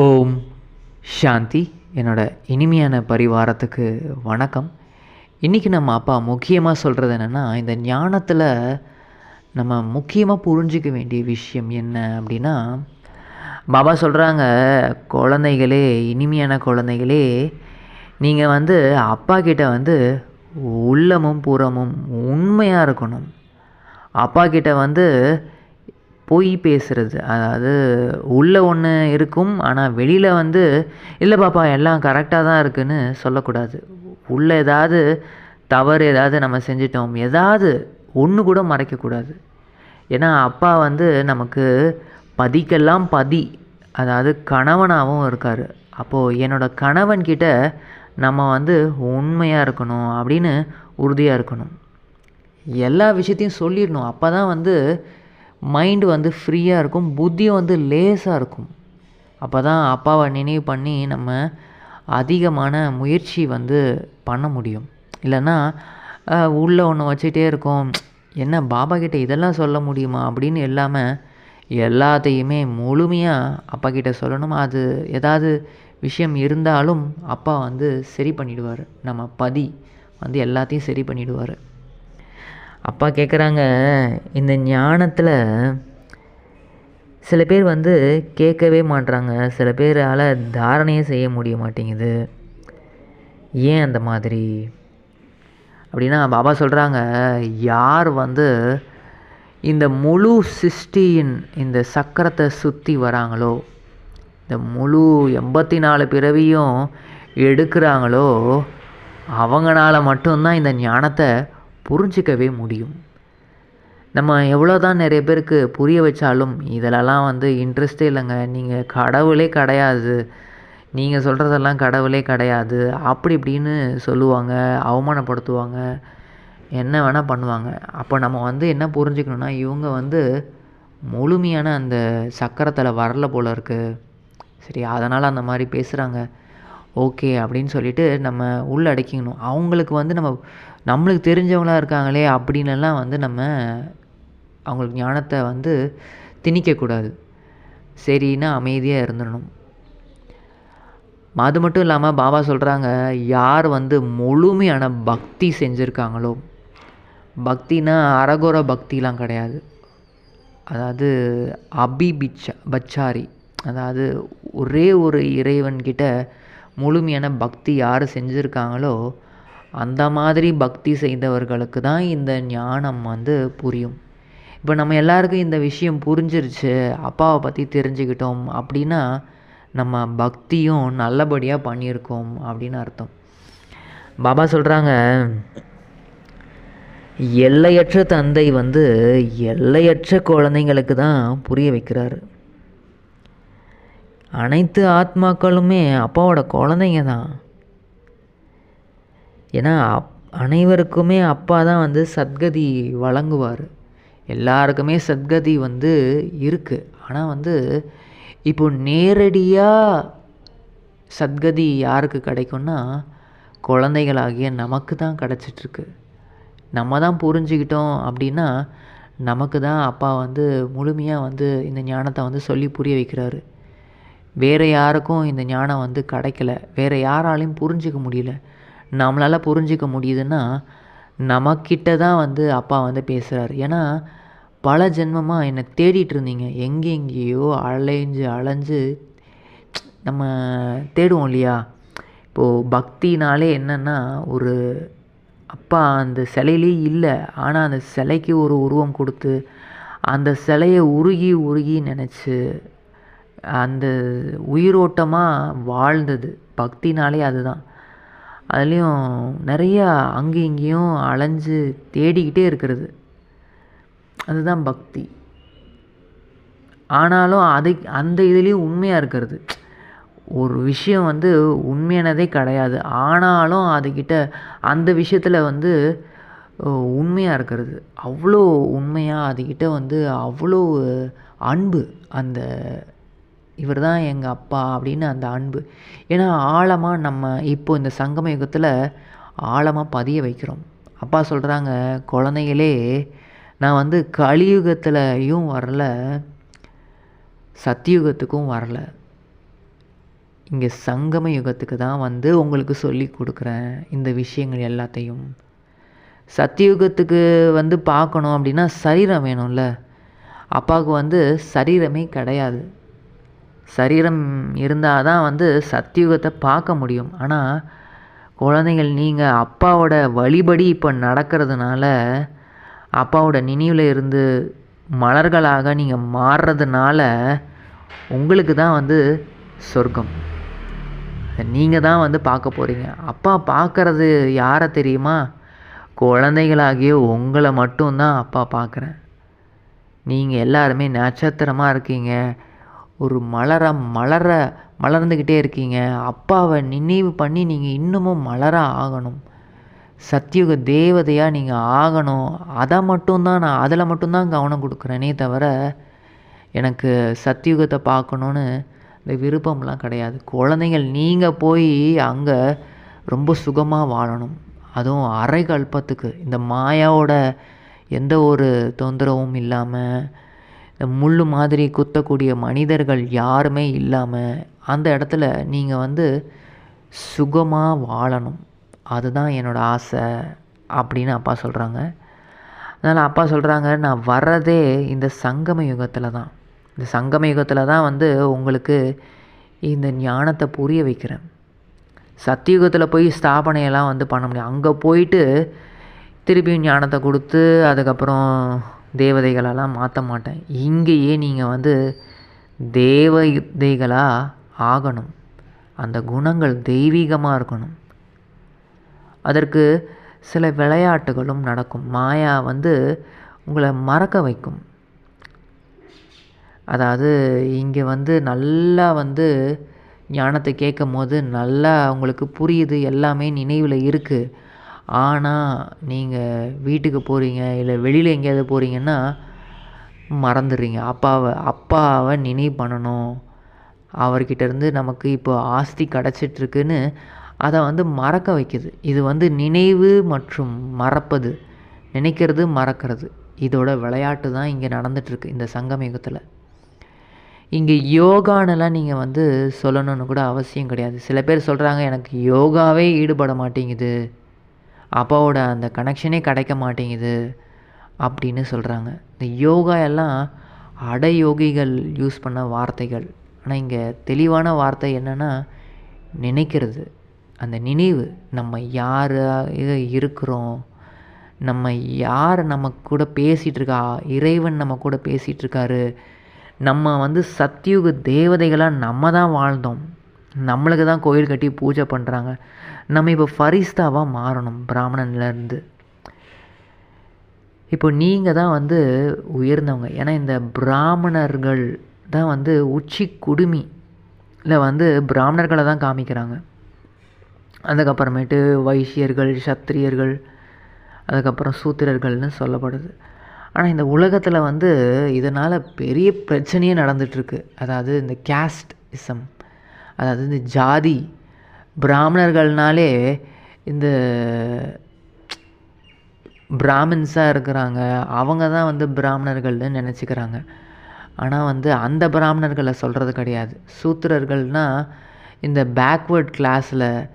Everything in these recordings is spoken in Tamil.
ஓம் சாந்தி. என்னோட இனிமையான பரிவாரத்துக்கு வணக்கம். இன்றைக்கி நம்ம அப்பா முக்கியமாக சொல்கிறது என்னென்னா இந்த ஞானத்தில் நம்ம முக்கியமாக புரிஞ்சிக்க வேண்டிய விஷயம் என்ன அப்படின்னா பாபா சொல்கிறாங்க குழந்தைகளே இனிமையான குழந்தைகளே நீங்கள் வந்து அப்பா கிட்ட வந்து உள்ளமும் புறமும் உண்மையாக இருக்கணும். அப்பா கிட்ட வந்து பொய் பேசுகிறது அதாவது உள்ளே ஒன்று இருக்கும் ஆனால் வெளியில் வந்து இல்லை பாப்பா எல்லாம் கரெக்டாக தான் இருக்குன்னு சொல்லக்கூடாது. உள்ளே ஏதாவது தவறு ஏதாவது நம்ம செஞ்சிட்டோம். ஏதாவது ஒன்று கூட மறைக்கக்கூடாது. ஏன்னா அப்பா வந்து நமக்கு பதிக்கெல்லாம் பதி. அதாவது கணவனாகவும் இருக்கார். அப்போது என்னோடய கணவன்கிட்ட நம்ம வந்து உண்மையாக இருக்கணும் அப்படின்னு உறுதியாக இருக்கணும். எல்லா விஷயத்தையும் சொல்லிடணும். அப்போ தான் வந்து மைண்டு வந்து ஃப்ரீயாக இருக்கும் புத்தியும் வந்து லேசாக இருக்கும். அப்போ தான் அப்பாவை நினைவு பண்ணி நம்ம அதிகமான முயற்சி வந்து பண்ண முடியும். இல்லைன்னா உள்ளே ஒன்று வச்சுட்டே இருக்கோம் என்ன பாபா கிட்ட இதெல்லாம் சொல்ல முடியுமா அப்படின்னு இல்லாமல் எல்லாத்தையுமே முழுமையாக அப்பா கிட்ட சொல்லணும்? அது ஏதாவது விஷயம் இருந்தாலும் அப்பா வந்து சரி பண்ணிடுவார். நம்ம பதி வந்து எல்லாத்தையும் சரி பண்ணிடுவார். அப்பா கேட்குறாங்க இந்த ஞானத்தில் சில பேர் வந்து கேட்கவே மாட்டுறாங்க சில பேரால் தாரணையே செய்ய முடிய மாட்டேங்குது. ஏன் அந்த மாதிரி? அப்படின்னா பாபா சொல்கிறாங்க யார் வந்து இந்த முழு சிருஷ்டியின் இந்த சக்கரத்தை சுற்றி வராங்களோ இந்த முழு எண்பத்தி நாலு பிறவியும் எடுக்கிறாங்களோ அவங்களால மட்டும்தான் இந்த ஞானத்தை புரிஞ்சிக்கவே முடியும். நம்ம எவ்வளோ தான் நிறைய பேருக்கு புரிய வச்சாலும் இதிலலாம் வந்து இன்ட்ரெஸ்டே இல்லைங்க. நீங்கள் கடவுளே கிடையாது. நீங்கள் சொல்கிறதெல்லாம் கடவுளே கிடையாது. அப்படி இப்படின்னு சொல்லுவாங்க அவமானப்படுத்துவாங்க என்ன வேணால் பண்ணுவாங்க. அப்போ நம்ம வந்து என்ன புரிஞ்சுக்கணுன்னா இவங்க வந்து முழுமையான அந்த சக்கரத்தில் வரல போல் இருக்குது சரி அதனால் அந்த மாதிரி பேசுகிறாங்க ஓகே அப்படின்னு சொல்லிட்டு நம்ம உள்ளடக்கிக்கணும் அவங்களுக்கு வந்து நம்ம நம்மளுக்கு தெரிஞ்சவங்களாக இருக்காங்களே அப்படின்னுலாம் வந்து நம்ம அவங்களுக்கு ஞானத்தை வந்து திணிக்கக்கூடாது. சரின்னா அமைதியாக இருந்துடணும் அது மட்டும் இல்லாமல் பாபா சொல்கிறாங்க யார் வந்து முழுமையான பக்தி செஞ்சுருக்காங்களோ பக்தினா அரகோர பக்திலாம் கிடையாது. அதாவது அபிபிச்சா பச்சாரி அதாவது ஒரே ஒரு இறைவன்கிட்ட முழுமையான பக்தி யார் செஞ்சுருக்காங்களோ அந்த மாதிரி பக்தி செய்தவர்களுக்கு தான் இந்த ஞானம் வந்து புரியும். இப்போ நம்ம எல்லாருக்கும் இந்த விஷயம் புரிஞ்சிருச்சு அப்பாவை பற்றி தெரிஞ்சுக்கிட்டோம் அப்படின்னா நம்ம பக்தியும் நல்லபடியாக பண்ணியிருக்கோம் அப்படின்னு அர்த்தம். பாபா சொல்கிறாங்க எல்லையற்ற தந்தை வந்து எல்லையற்ற குழந்தைங்களுக்கு தான் புரிய வைக்கிறாரு. அனைத்து ஆத்மாக்களுமே அப்பாவோட குழந்தைங்க தான். ஏன்னா அப் அனைவருக்குமே அப்பா தான் வந்து சத்கதி வழங்குவார். எல்லாருக்குமே சத்கதி வந்து இருக்குது ஆனால் வந்து இப்போ நேரடியாக சத்கதி யாருக்கு கிடைக்கும்னா குழந்தைகளாகிய நமக்கு தான் கிடச்சிட்ருக்கு. நம்ம தான் புரிஞ்சுக்கிட்டோம் அப்படின்னா நமக்கு தான் அப்பா வந்து முழுமையாக வந்து இந்த ஞானத்தை வந்து சொல்லி புரிய வைக்கிறாரு. வேறு யாருக்கும் இந்த ஞானம் வந்து கிடைக்கல. வேறு யாராலையும் புரிஞ்சிக்க முடியல. நம்மளால் புரிஞ்சிக்க முடியுதுன்னா நமக்கிட்ட தான் வந்து அப்பா வந்து பேசுகிறாரு ஏன்னா பல ஜென்மமாக என்னை தேடிட்டு இருந்தீங்க. எங்கெங்கேயோ அலைஞ்சு அலைஞ்சு நம்ம தேடுவோம் இல்லையா? இப்போது பக்தினாலே என்னென்னா ஒரு அப்பா அந்த சிலையிலே இல்லை. ஆனால் அந்த சிலைக்கு ஒரு உருவம் கொடுத்து அந்த சிலையை உருகி உருகி நினச்சி அந்த உயிரோட்டமாக வாழ்ந்தது. பக்தினாலே அதுதான். அதுலேயும் நிறையா அங்கேயும் இங்கேயும் அலைஞ்சு தேடிக்கிட்டே இருக்கிறது. அதுதான் பக்தி. ஆனாலும் அதை அந்த இதுலேயும் உண்மையாக இருக்கிறது. ஒரு விஷயம் வந்து உண்மையானதே கிடையாது. ஆனாலும் அதுக்கிட்ட அந்த விஷயத்தில் வந்து உண்மையாக இருக்கிறது. அவ்வளோ உண்மையாக அதுக்கிட்ட வந்து அவ்வளோ அன்பு அந்த இவர் தான் எங்கள் அப்பா அப்படின்னு அந்த அன்பு. ஏன்னா ஆழமாக நம்ம இப்போ இந்த சங்கம யுகத்தில் ஆழமாக பதிய வைக்கிறோம். அப்பா சொல்கிறாங்க குழந்தைகளே நான் வந்து கலியுகத்துலையும் வரல சத்தியுகத்துக்கும் வரல. இங்கே சங்கம யுகத்துக்கு தான் வந்து உங்களுக்கு சொல்லி கொடுக்குறேன் இந்த விஷயங்கள் எல்லாத்தையும். சத்தியுகத்துக்கு வந்து பார்க்கணும் அப்படின்னா சரீரம் வேணும்ல. அப்பாவுக்கு வந்து சரீரமே கிடையாது. சரீரம் இருந்தால் தான் வந்து சத்தியுகத்தை பார்க்க முடியும். ஆனால் குழந்தைகள் நீங்கள் அப்பாவோட வழிபடி இப்போ நடக்கிறதுனால அப்பாவோட நினைவில் இருந்து மலர்களாக நீங்கள் மாறுறதுனால உங்களுக்கு தான் வந்து சொர்க்கம். நீங்கள் தான் வந்து பார்க்க போகிறீங்க அப்பா பார்க்குறது யாரை தெரியுமா? குழந்தைகளாகிய உங்களை மட்டும்தான் அப்பா பார்க்குறேன். நீங்கள் எல்லாருமே நட்சத்திரமாக இருக்கீங்க. ஒரு மலர மலர மலர்ந்துக்கிட்டே இருக்கீங்க. அப்பாவை நினைவு பண்ணி நீங்கள் இன்னமும் மலர ஆகணும். சத்தியுக தேவதையாக நீங்கள் ஆகணும். அதை மட்டும்தான் நான் அதில் மட்டும்தான் கவனம் கொடுக்குறேனே தவிர எனக்கு சத்தியுகத்தை பார்க்கணுன்னு இந்த விருப்பம்லாம் கிடையாது. குழந்தைகள் நீங்கள் போய் அங்கே ரொம்ப சுகமாக வாழணும். அதுவும் அரை கல்பத்துக்கு. இந்த மாயாவோட எந்த ஒரு தொந்தரவும் இல்லாமல் இந்த முள் மாதிரி குத்தக்கூடிய மனிதர்கள் யாருமே இல்லாமல் அந்த இடத்துல நீங்கள் வந்து சுகமாக வாழணும். அதுதான் என்னோடய ஆசை அப்படின்னு அப்பா சொல்கிறாங்க அதனால் அப்பா சொல்கிறாங்க நான் வர்றதே இந்த சங்கம யுகத்தில் தான். இந்த சங்கம யுகத்தில் தான் வந்து உங்களுக்கு இந்த ஞானத்தை புரிய வைக்கிறேன். சத்தியுகத்தில் போய் ஸ்தாபனையெல்லாம் வந்து பண்ண முடியும். அங்கே போயிட்டு திருப்பியும் ஞானத்தை கொடுத்து அதுக்கப்புறம் தேவதைகளெல்லாம் மாற்ற மாட்டேன். இங்கேயே நீங்கள் வந்து தேவதைகளாக ஆகணும். அந்த குணங்கள் தெய்வீகமாக இருக்கணும். அதற்கு சில விளையாட்டுகளும் நடக்கும். மாயா வந்து உங்களை மறக்க வைக்கும். அதாவது இங்கே வந்து நல்லா வந்து ஞானத்தை கேட்கும் போது நல்லா உங்களுக்கு புரியுது எல்லாமே நினைவில் இருக்குது ஆனால் நீங்கள் வீட்டுக்கு போகிறீங்க இல்லை வெளியில் எங்கேயாவது போகிறீங்கன்னா மறந்துடுறீங்க. அப்பாவை அப்பாவை நினைவு பண்ணணும். அவர்கிட்டருந்து நமக்கு இப்போ ஆஸ்தி கிடச்சிட்ருக்குன்னு அதை வந்து மறக்க வைக்குது. இது வந்து நினைவு மற்றும் மறப்பது. நினைக்கிறது மறக்கிறது. இதோட விளையாட்டு தான் இங்கே நடந்துகிட்ருக்கு இந்த சங்கமயுகத்தில் இங்கே யோகானெல்லாம் நீங்கள் வந்து சொல்லணும்னு கூட அவசியம் கிடையாது. சில பேர் சொல்கிறாங்க எனக்கு யோகாவே ஈடுபட மாட்டேங்குது. அப்பாவோட அந்த கனெக்ஷனே கிடைக்க மாட்டேங்குது அப்படின்னு சொல்கிறாங்க இந்த யோகா எல்லாம் அடயோகிகள் யூஸ் பண்ண வார்த்தைகள். ஆனால் இங்கே தெளிவான வார்த்தை என்னென்னா நினைக்கிறது. அந்த நினைவு நம்ம யாராக இருக்கிறோம் நம்ம யார் நம்ம கூட பேசிகிட்டு இருக்கா இறைவன் நம்ம கூட பேசிகிட்டு இருக்காரு நம்ம வந்து சத்தியுக தேவதைகளாக நம்ம தான் வாழ்ந்தோம். நம்மளுக்கு தான் கோயில் கட்டி பூஜை பண்ணுறாங்க நம்ம இப்போ ஃபரிஸ்தாவாக மாறணும் பிராமணன்லேருந்து இப்போ நீங்கள் தான் வந்து உயர்ந்தவங்க. ஏன்னா இந்த பிராமணர்கள் தான் வந்து உச்சி குடுமி இல்லை வந்து பிராமணர்களை தான் காமிக்கிறாங்க. அதுக்கப்புறமேட்டு வைசியர்கள் சத்திரியர்கள் அதுக்கப்புறம் சூத்திரர்கள்னு சொல்லப்படுது. ஆனால் இந்த உலகத்தில் வந்து இதனால் பெரிய பிரச்சனையே நடந்துகிட்ருக்கு அதாவது இந்த கேஸ்ட் இசம் அதாவது இந்த ஜாதி பிராமணர்கள்னாலே இந்த பிராமின்ஸாக இருக்கிறாங்க. அவங்க தான் வந்து பிராமணர்கள்னு நினச்சிக்கிறாங்க. ஆனால் வந்து அந்த பிராமணர்களை சொல்கிறது கிடையாது. சூத்திரர்கள்னால் இந்த பேக்வேர்ட் கிளாஸில்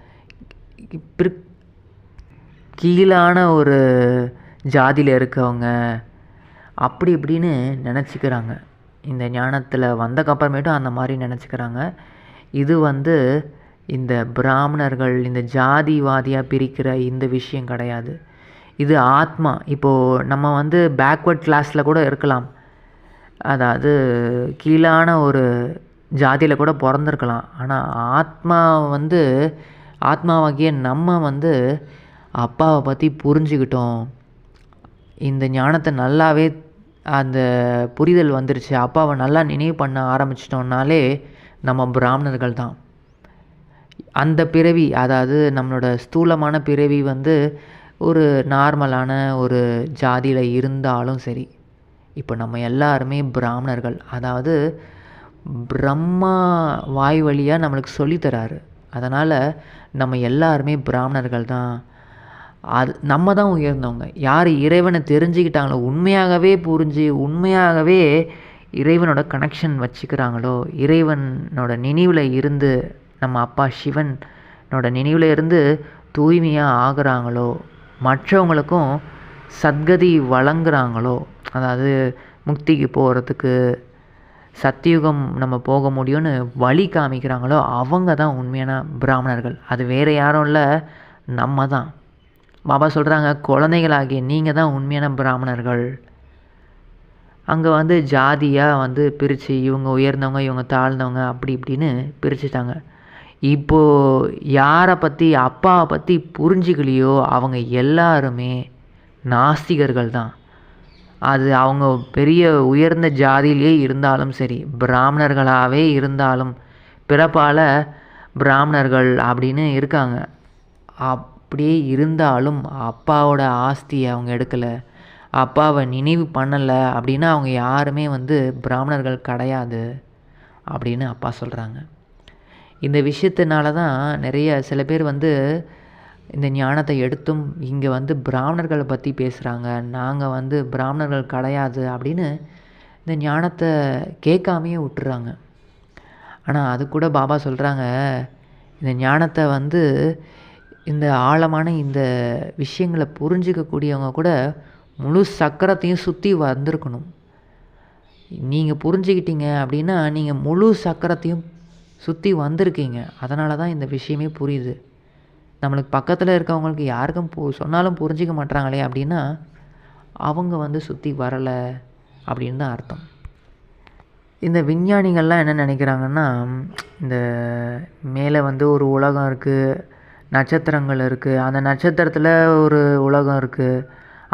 பிற் கீழான ஒரு ஜாதியில் இருக்கவங்க அப்படி இப்படின்னு நினச்சிக்கிறாங்க. இந்த ஞானத்தில் வந்தக்கப்புறமேட்டும் அந்த மாதிரி நினச்சிக்கிறாங்க. இது வந்து இந்த பிராமணர்கள் இந்த ஜாதிவாதியாக பிரிக்கிற இந்த விஷயம் கிடையாது. இது ஆத்மா. இப்போது நம்ம வந்து பேக்வர்ட் கிளாஸில் கூட இருக்கலாம். அதாவது கீழான ஒரு ஜாதியில் கூட பிறந்திருக்கலாம். ஆனால் ஆத்மா வந்து ஆத்மாவாகிய நம்ம வந்து அப்பாவை பற்றி புரிஞ்சுக்கிட்டோம். இந்த ஞானத்தை நல்லாவே அந்த புரிதல் வந்துருச்சு. அப்பாவை நல்லா நினைவு பண்ண ஆரம்பிச்சிட்டோம்னாலே நம்ம பிராமணர்கள் தான். அந்த பிறவி அதாவது நம்மளோட ஸ்தூலமான பிறவி வந்து ஒரு நார்மலான ஒரு ஜாதியில் இருந்தாலும் சரி இப்போ நம்ம எல்லாருமே பிராமணர்கள். அதாவது பிரம்மா வாய் வழியாக நம்மளுக்கு சொல்லித்தராரு அதனால் நம்ம எல்லாருமே பிராமணர்கள் தான். அது நம்ம தான் உயர்ந்தவங்க. யார் இறைவனை தெரிஞ்சுக்கிட்டாங்களோ உண்மையாகவே புரிஞ்சு உண்மையாகவே இறைவனோட கனெக்ஷன் வச்சுக்கிறாங்களோ இறைவனோட நினைவில் இருந்து நம்ம அப்பா சிவனோட நினைவில் இருந்து தூய்மையாக ஆகிறாங்களோ? மற்றவங்களுக்கும் சத்கதி வழங்குறாங்களோ? அதாவது முக்திக்கு போகிறதுக்கு சத்தியுகம் நம்ம போக முடியும்னு வழி காமிக்கிறாங்களோ? அவங்க தான் உண்மையான பிராமணர்கள். அது வேறு யாரும் இல்லை நம்ம தான். பாபா சொல்கிறாங்க குழந்தைகளாகிய நீங்கள் தான் உண்மையான பிராமணர்கள். அங்கே வந்து ஜாதியாக வந்து பிரித்து இவங்க உயர்ந்தவங்க இவங்க தாழ்ந்தவங்க அப்படி இப்படின்னு பிரிச்சுட்டாங்க. இப்போது யாரை பற்றி அப்பாவை பற்றி புரிஞ்சுக்கலையோ அவங்க எல்லாருமே நாஸ்திகர்கள் தான். அது அவங்க பெரிய உயர்ந்த ஜாதியிலே இருந்தாலும் சரி பிராமணர்களாகவே இருந்தாலும் பிறப்பால் பிராமணர்கள் அப்படின்னு இருக்காங்க. அப்படியே இருந்தாலும் அப்பாவோட ஆஸ்தியை அவங்க எடுக்கலை. அப்பாவை நினைவு பண்ணலை அப்படின்னா அவங்க யாருமே வந்து பிராமணர்கள் கிடையாது அப்படின்னு அப்பா சொல்கிறாங்க இந்த விஷயத்தினால தான் நிறைய சில பேர் வந்து இந்த ஞானத்தை எடுத்தும் இங்கே வந்து பிராமணர்களை பற்றி பேசுகிறாங்க நாங்கள் வந்து பிராமணர்கள் கிடையாது அப்படின்னு இந்த ஞானத்தை கேட்காமையே விட்டுறாங்க. ஆனால் அது கூட பாபா சொல்கிறாங்க இந்த ஞானத்தை வந்து இந்த ஆழமான இந்த விஷயங்களை புரிஞ்சிக்கக்கூடியவங்க கூட முழு சக்கரத்தையும் சுற்றி வந்திருக்கணும். நீங்கள் புரிஞ்சுக்கிட்டீங்க அப்படின்னா நீங்கள் முழு சக்கரத்தையும் சுற்றி வந்திருக்கீங்க. அதனால தான் இந்த விஷயமே புரியுது. நம்மளுக்கு பக்கத்தில் இருக்கவங்களுக்கு யாருக்கும் பு சொன்னாலும் புரிஞ்சிக்க மாட்றாங்களே அப்படின்னா அவங்க வந்து சுற்றி வரலை அப்படின்னு தான் அர்த்தம். இந்த விஞ்ஞானிகள்லாம் என்ன நினைக்கிறாங்கன்னா இந்த மேலே வந்து ஒரு உலகம் இருக்குது நட்சத்திரங்கள் இருக்குது அந்த நட்சத்திரத்தில் ஒரு உலகம் இருக்குது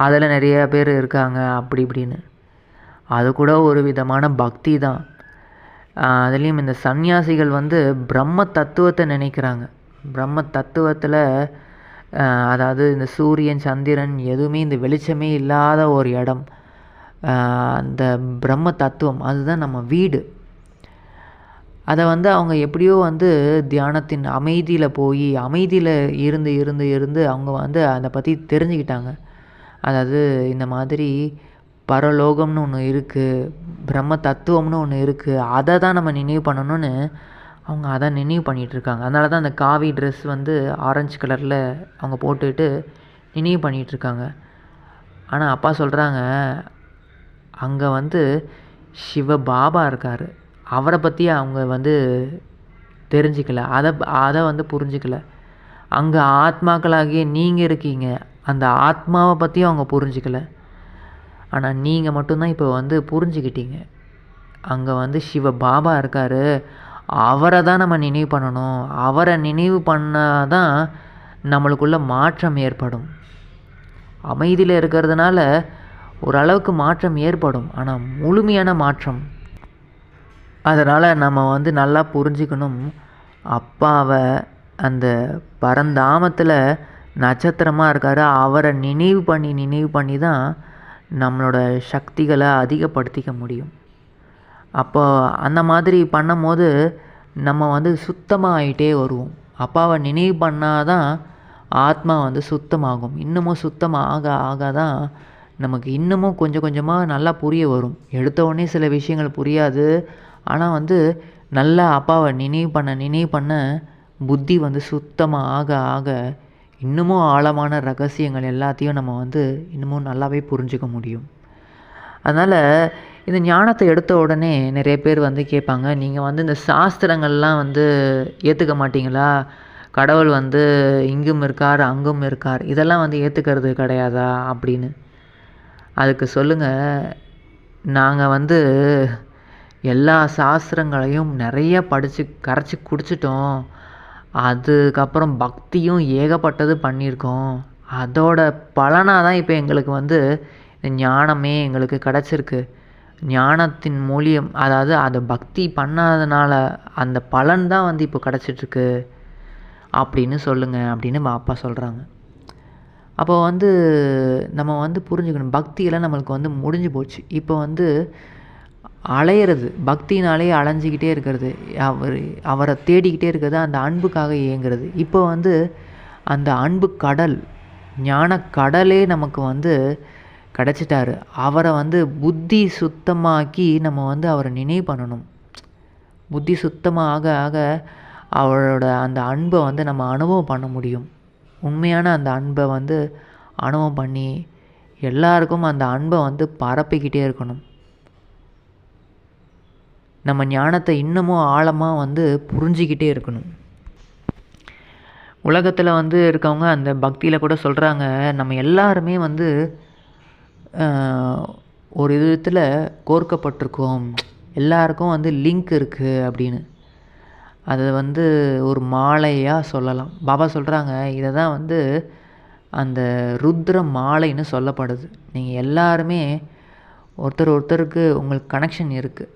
அதில் நிறைய பேர் இருக்காங்க அப்படி இப்படின்னு. அது கூட ஒரு விதமான பக்தி தான். அதுலேயும் இந்த சந்நியாசிகள் வந்து பிரம்ம தத்துவத்தை நினைக்கிறாங்க. பிரம்ம தத்துவத்தில் அதாவது இந்த சூரியன் சந்திரன் எதுவுமே இந்த வெளிச்சமே இல்லாத ஒரு இடம். அந்த பிரம்ம தத்துவம் அதுதான் நம்ம வீடு. அதை வந்து அவங்க எப்படியோ வந்து தியானத்தின் அமைதியில் போய் அமைதியில் இருந்து இருந்து இருந்து அவங்க வந்து அதை பற்றி தெரிஞ்சுக்கிட்டாங்க. அதாவது இந்த மாதிரி பரலோகம்னு ஒன்று இருக்குது பிரம்ம தத்துவம்னு ஒன்று இருக்குது அதை தான் நம்ம நினைவு பண்ணணும்னு அவங்க அதை நினைவு பண்ணிகிட்ருக்காங்க அதனால தான் அந்த காவி ட்ரெஸ் வந்து ஆரஞ்சு கலரில் அவங்க போட்டுக்கிட்டு நினைவு பண்ணிகிட்ருக்காங்க ஆனால் அப்பா சொல்கிறாங்க அங்கே வந்து சிவ பாபா இருக்கார். அவரை பற்றி அவங்க வந்து தெரிஞ்சிக்கல. அதை அதை வந்து புரிஞ்சிக்கல. அங்கே ஆத்மாக்களாகிய நீங்கள் இருக்கீங்க. அந்த ஆத்மாவை பற்றியும் அவங்க புரிஞ்சிக்கலை. ஆனால் நீங்கள் மட்டும்தான் இப்போ வந்து புரிஞ்சுக்கிட்டீங்க. அங்கே வந்து சிவ பாபா இருக்கார். அவரை தான் நம்ம நினைவு பண்ணணும். அவரை நினைவு பண்ணால் தான் நம்மளுக்குள்ள மாற்றம் ஏற்படும். அமைதியில் இருக்கிறதுனால ஓரளவுக்கு மாற்றம் ஏற்படும். ஆனால் முழுமையான மாற்றம். அதனால் நம்ம வந்து நல்லா புரிஞ்சுக்கணும். அப்பாவை அந்த பரந்தாமத்தில் நட்சத்திரமாக இருக்கார். அவரை நினைவு பண்ணி நினைவு பண்ணி தான் நம்மளோட சக்திகளை அதிகப்படுத்திக்க முடியும். அப்போ அந்த மாதிரி பண்ணும்போது நம்ம வந்து சுத்தமாக ஆகிட்டே வருவோம். அப்பாவை நினைவு பண்ணால் தான் ஆத்மா வந்து சுத்தமாகும். இன்னமும் சுத்தமாக ஆக ஆக தான் நமக்கு இன்னமும் கொஞ்சம் கொஞ்சமாக நல்லா புரிய வரும். எடுத்த உடனே சில விஷயங்கள் புரியாது. ஆனால் வந்து நல்லா அப்பாவை நினைவு பண்ண நினைவு பண்ண புத்தி வந்து சுத்தமாக ஆக ஆக இன்னமும் ஆழமான ரகசியங்கள் எல்லாத்தையும் நம்ம வந்து இன்னமும் நல்லாவே புரிஞ்சுக்க முடியும். அதனால் இந்த ஞானத்தை எடுத்த உடனே நிறைய பேர் வந்து கேட்பாங்க நீங்கள் வந்து இந்த சாஸ்திரங்கள்லாம் வந்து ஏற்றுக்க மாட்டீங்களா? கடவுள் வந்து இங்கும் இருக்கார் அங்கும் இருக்கார். இதெல்லாம் வந்து ஏற்றுக்கிறது கிடையாதா? அப்படின்னு. அதுக்கு சொல்லுங்கள் நாங்கள் வந்து எல்லா சாஸ்திரங்களையும் நிறைய படித்து கரைச்சி குடிச்சிட்டோம். அதுக்கப்புறம் பக்தியும் ஏகப்பட்டது பண்ணியிருக்கோம். அதோட பலனாக தான் இப்போ எங்களுக்கு வந்து ஞானமே எங்களுக்கு கிடச்சிருக்கு. ஞானத்தின் மூலியம் அதாவது அதை பக்தி பண்ணாதனால அந்த பலன் தான் வந்து இப்போ கிடச்சிட்ருக்கு. அப்படின்னு சொல்லுங்கள் அப்படின்னு அப்பா சொல்கிறாங்க அப்போ வந்து நம்ம வந்து புரிஞ்சுக்கணும். பக்தியெல்லாம் நம்மளுக்கு வந்து முடிஞ்சு போச்சு. இப்போ வந்து அலையிறது பக்தினாலே அலைஞ்சிக்கிட்டே இருக்கிறது. அவர் அவரை தேடிக்கிட்டே இருக்கிறது அந்த அன்புக்காக இயங்குறது. இப்போ வந்து அந்த அன்பு கடல் ஞான கடலே நமக்கு வந்து கிடச்சிட்டாரு. அவரை வந்து புத்தி சுத்தமாக்கி நம்ம வந்து அவரை நினைவு பண்ணணும். புத்தி சுத்தமாக ஆக ஆக அவரோட அந்த அன்பை வந்து நம்ம அனுபவம் பண்ண முடியும். உண்மையான அந்த அன்பை வந்து அனுபவம் பண்ணி எல்லாருக்கும் அந்த அன்பை வந்து பரப்பிக்கிட்டே இருக்கணும். நம்ம ஞானத்தை இன்னமும் ஆழமாக வந்து புரிஞ்சிக்கிட்டே இருக்கணும். உலகத்தில் வந்து இருக்கவங்க அந்த பக்தியில் கூட சொல்கிறாங்க நம்ம எல்லாருமே வந்து ஒரு விதத்தில் கோர்க்கப்பட்டிருக்கோம். எல்லாருக்கும் வந்து லிங்க் இருக்குது அப்படின்னு. அதை வந்து ஒரு மாலையாக சொல்லலாம். பாபா சொல்கிறாங்க இதை தான் வந்து அந்த ருத்ர மாலைன்னு சொல்லப்படுது. நீங்கள் எல்லாருமே ஒருத்தர் ஒருத்தருக்கு உங்களுக்கு கனெக்ஷன் இருக்குது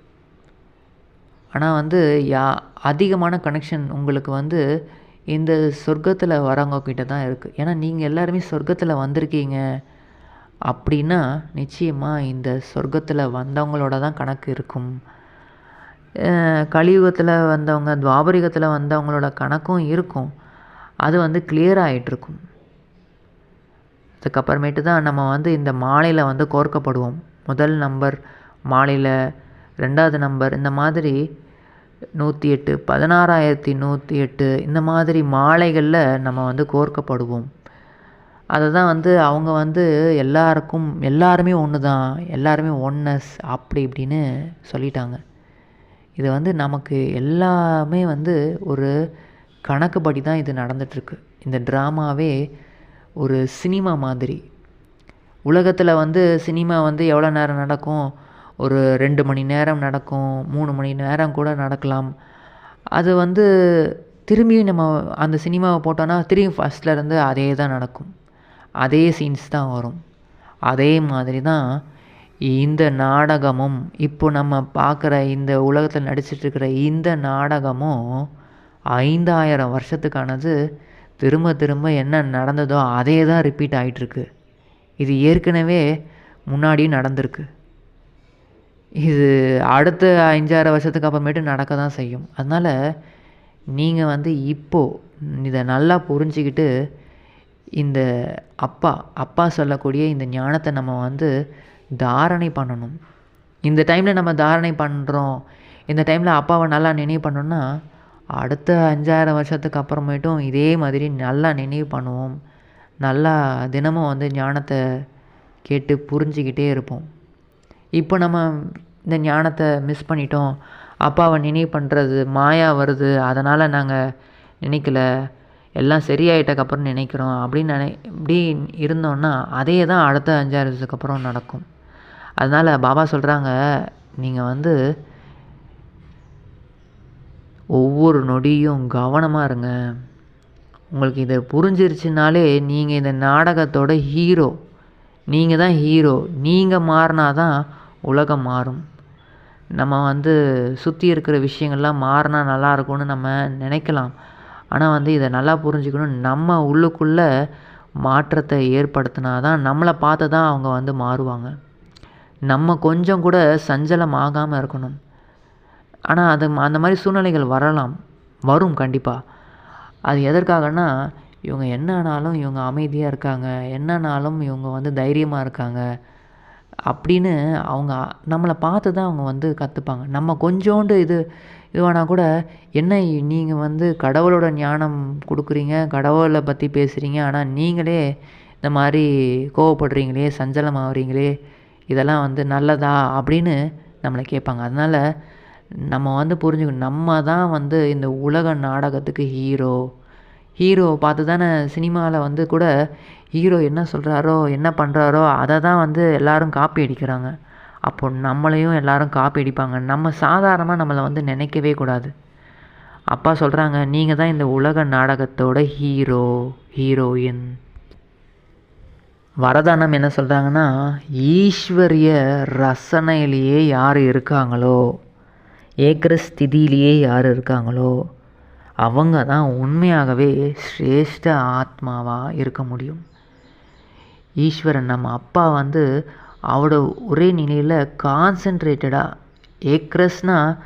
ஆனால் வந்து யா அதிகமான கனெக்ஷன் உங்களுக்கு வந்து இந்த சொர்க்கத்தில் வரவங்க கிட்ட தான் இருக்குது ஏன்னா நீங்கள் எல்லாருமே சொர்க்கத்தில் வந்திருக்கீங்க அப்படின்னா நிச்சயமாக இந்த சொர்க்கத்தில் வந்தவங்களோட தான் கணக்கு இருக்கும். கலியுகத்தில் வந்தவங்க துவாபரிகத்தில் வந்தவங்களோட கணக்கும் இருக்கும். அது வந்து கிளியர் ஆகிட்டுருக்கும் அதுக்கப்புறமேட்டு தான் நம்ம வந்து இந்த மாலையில் வந்து கோர்க்கப்படுவோம். முதல் நம்பர் மாலையில் ரெண்டாவது நம்பர் இந்த மாதிரி நூற்றி எட்டு பதினாறாயிரத்தி நூற்றி எட்டு இந்த மாதிரி மாலைகளில் நம்ம வந்து கோர்க்கப்படுவோம். அதை தான் வந்து அவங்க வந்து எல்லாருக்கும் எல்லாருமே ஒன்று தான் எல்லாருமே ஒன்னஸ் அப்படி இப்படின்னு சொல்லிட்டாங்க. இது வந்து நமக்கு எல்லாமே வந்து ஒரு கணக்குப்படி தான் இது நடந்துகிட்ருக்கு இந்த ட்ராமாவே ஒரு சினிமா மாதிரி. உலகத்தில் வந்து சினிமா வந்து எவ்வளோ நேரம் நடக்கும்? ஒரு ரெண்டு மணி நேரம் நடக்கும் மூணு மணி நேரம் கூட நடக்கலாம். அது வந்து திரும்பியும் நம்ம அந்த சினிமாவை போட்டோன்னா திரும்பி ஃபஸ்ட்லேருந்து அதே தான் நடக்கும். அதே சீன்ஸ் தான் வரும். அதே மாதிரி தான் இந்த நாடகமும் இப்போ நம்ம பார்க்குற இந்த உலகத்தில் நடிச்சிட்ருக்கிற இந்த நாடகமும் ஐந்தாயிரம் வருஷத்துக்கானது திரும்ப திரும்ப என்ன நடந்ததோ அதே தான் ரிப்பீட் ஆகிட்டுருக்கு இது ஏற்கனவே முன்னாடியும் நடந்திருக்கு. இது அடுத்த அஞ்சாறு வருஷத்துக்கு அப்புறமேட்டு நடக்க தான் செய்யும். அதனால் நீங்கள் வந்து இப்போது இதை நல்லா புரிஞ்சிக்கிட்டு இந்த அப்பா அப்பா சொல்லக்கூடிய இந்த ஞானத்தை நம்ம வந்து தாரணை பண்ணணும். இந்த டைமில் நம்ம தாரணை பண்ணுறோம் இந்த டைமில் அப்பாவை நல்லா நினைவு பண்ணோன்னா அடுத்த அஞ்சாயிரம் வருஷத்துக்கு அப்புறமேட்டும் இதே மாதிரி நல்லா நினைவு பண்ணுவோம். நல்லா தினமும் வந்து ஞானத்தை கேட்டு புரிஞ்சிக்கிட்டே இருப்போம். இப்போ நம்ம இந்த ஞானத்தை மிஸ் பண்ணிட்டோம். அப்பாவை நினைவு பண்ணுறது மாயா வருது. அதனால் நாங்கள் நினைக்கல. எல்லாம் சரியாயிட்டக்கப்புறம் நினைக்கிறோம். அப்படின்னு நினை இப்படி இருந்தோன்னா அதே தான் அடுத்த அஞ்சாறு வருஷத்துக்கு அப்புறம் நடக்கும். அதனால் பாபா சொல்கிறாங்க நீங்கள் வந்து ஒவ்வொரு நொடியும் கவனமாக இருங்க. உங்களுக்கு இதை புரிஞ்சிருச்சுனாலே நீங்கள் இந்த நாடகத்தோட ஹீரோ நீங்கள் தான் ஹீரோ நீங்கள் மாறினா தான் உலகம் மாறும். நம்ம வந்து சுற்றி இருக்கிற விஷயங்கள்லாம் மாறினா நல்லா இருக்கும்னு நம்ம நினைக்கலாம். ஆனால் வந்து இதை நல்லா புரிஞ்சுக்கணும். நம்ம உள்ளுக்குள்ளே மாற்றத்தை ஏற்படுத்தினா தான் நம்மளை பார்த்து தான் அவங்க வந்து மாறுவாங்க. நம்ம கொஞ்சம் கூட சஞ்சலம் ஆகாமல் இருக்கணும். ஆனால் அது அந்த மாதிரி சூழ்நிலைகள் வரலாம். வரும் கண்டிப்பாக அது எதற்காகனா இவங்க என்னனாலும் இவங்க அமைதியாக இருக்காங்க. என்னன்னாலும் இவங்க வந்து தைரியமாக இருக்காங்க. அப்படின்னு அவங்க நம்மளை பார்த்து தான் அவங்க வந்து கற்றுப்பாங்க நம்ம கொஞ்சோண்டு இது இதுவானால் கூட என்ன நீங்கள் வந்து கடவுளோட ஞானம் கொடுக்குறீங்க கடவுளை பற்றி பேசுகிறீங்க ஆனால் நீங்களே இந்த மாதிரி கோவப்படுறீங்களே சஞ்சலம் ஆகுறீங்களே இதெல்லாம் வந்து நல்லதா அப்படின்னு நம்மளை கேட்பாங்க. அதனால் நம்ம வந்து புரிஞ்சுக்கணும். நம்ம தான் வந்து இந்த உலக நாடகத்துக்கு ஹீரோ ஹீரோவை பார்த்து தானே சினிமாவில் வந்து கூட ஹீரோ என்ன சொல்கிறாரோ என்ன பண்ணுறாரோ அதை தான் வந்து எல்லோரும் காப்பி அடிக்கிறாங்க. அப்போ நம்மளையும் எல்லோரும் காப்பி அடிப்பாங்க. நம்ம சாதாரணமாக நம்மளை வந்து நினைக்கவே கூடாது. அப்பா சொல்கிறாங்க நீங்கள் தான் இந்த உலக நாடகத்தோட ஹீரோ ஹீரோயின் வரதானம் என்ன சொல்கிறாங்கன்னா ஈஸ்வரிய ரசனையிலேயே யார் இருக்காங்களோ? ஏக்கிற ஸ்திதியிலேயே யார் இருக்காங்களோ? அவங்க தான் உண்மையாகவே சிரேஷ்ட ஆத்மாவாக இருக்க முடியும். ஈஸ்வரன் நம்ம அப்பா வந்து அவரோட ஒரே நிலையில் கான்சென்ட்ரேட்டடாக ஏக்ரஸ்னால்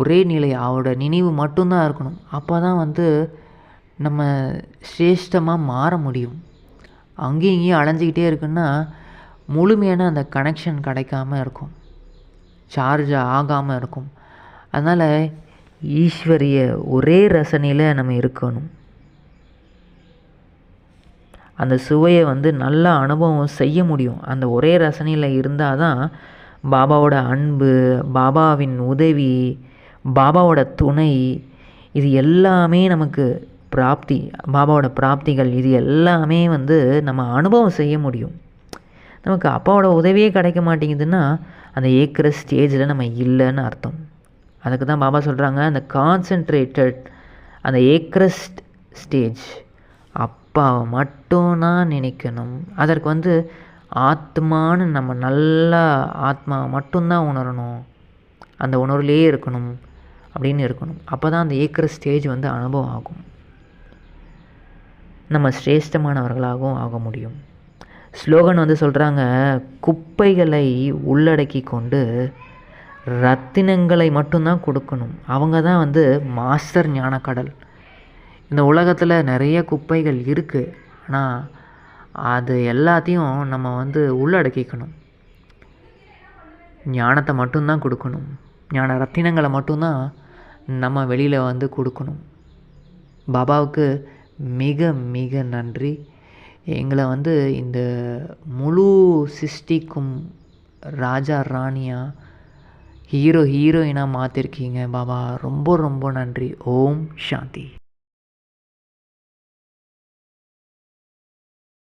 ஒரே நிலை அவரோட நினைவு மட்டும்தான் இருக்கணும். அப்போ தான் வந்து நம்ம சிரேஷ்டமாக மாற முடியும். அங்கேயும் இங்கேயும் அலைஞ்சிக்கிட்டே இருக்குன்னா முழுமையான அந்த கனெக்ஷன் கிடைக்காம இருக்கும். சார்ஜ் ஆகாமல் இருக்கும். அதனால் ஈஸ்வரிய ஒரே ரசனையில் நம்ம இருக்கணும். அந்த சுவையை வந்து நல்லா அனுபவம் செய்ய முடியும். அந்த ஒரே ரசனையில் இருந்தால் தான் பாபாவோட அன்பு பாபாவின் உதவி பாபாவோட துணை இது எல்லாமே நமக்கு பிராப்தி பாபாவோட பிராப்திகள் இது எல்லாமே வந்து நம்ம அனுபவம் செய்ய முடியும். நமக்கு அப்பாவோட உதவியே கிடைக்க மாட்டேங்குதுன்னா அந்த ஏக்கிற ஸ்டேஜில் நம்ம இல்லைன்னு அர்த்தம். அதுக்கு தான் பாபா சொல்கிறாங்க அந்த கான்சென்ட்ரேட்டட் அந்த ஏக்ரஸ்ட் ஸ்டேஜ் அப்பாவை மட்டும்தான் நினைக்கணும். அதற்கு வந்து ஆத்மான்னு நம்ம நல்லா ஆத்மா மட்டும்தான் உணரணும். அந்த உணர்வுலேயே இருக்கணும் அப்படின்னு இருக்கணும். அப்போ தான் அந்த ஏக்கிற ஸ்டேஜ் வந்து அனுபவம் ஆகும். நம்ம சிரேஷ்டமானவர்களாகவும் ஆக முடியும். ஸ்லோகன் வந்து சொல்கிறாங்க குப்பைகளை உள்ளடக்கி கொண்டு ரத்தினங்களை மட்டும்தான் கொடுக்கணும். அவங்க தான் வந்து மாஸ்டர் ஞானக்கடல். இந்த உலகத்தில் நிறைய குப்பைகள் இருக்குது ஆனால் அது எல்லாத்தையும் நம்ம வந்து உள்ளடக்கிக்கணும். ஞானத்தை மட்டும்தான் கொடுக்கணும். ஞான ரத்தினங்களை மட்டும்தான் நம்ம வெளியில் வந்து கொடுக்கணும். பாபாவுக்கு மிக மிக நன்றி. எங்களை வந்து இந்த முழு சிருஷ்டிக்கும் ராஜா ராணியாக ஹீரோ ஹீரோயினாக மாற்றிருக்கீங்க பாபா ரொம்ப ரொம்ப நன்றி. ஓம் சாந்தி.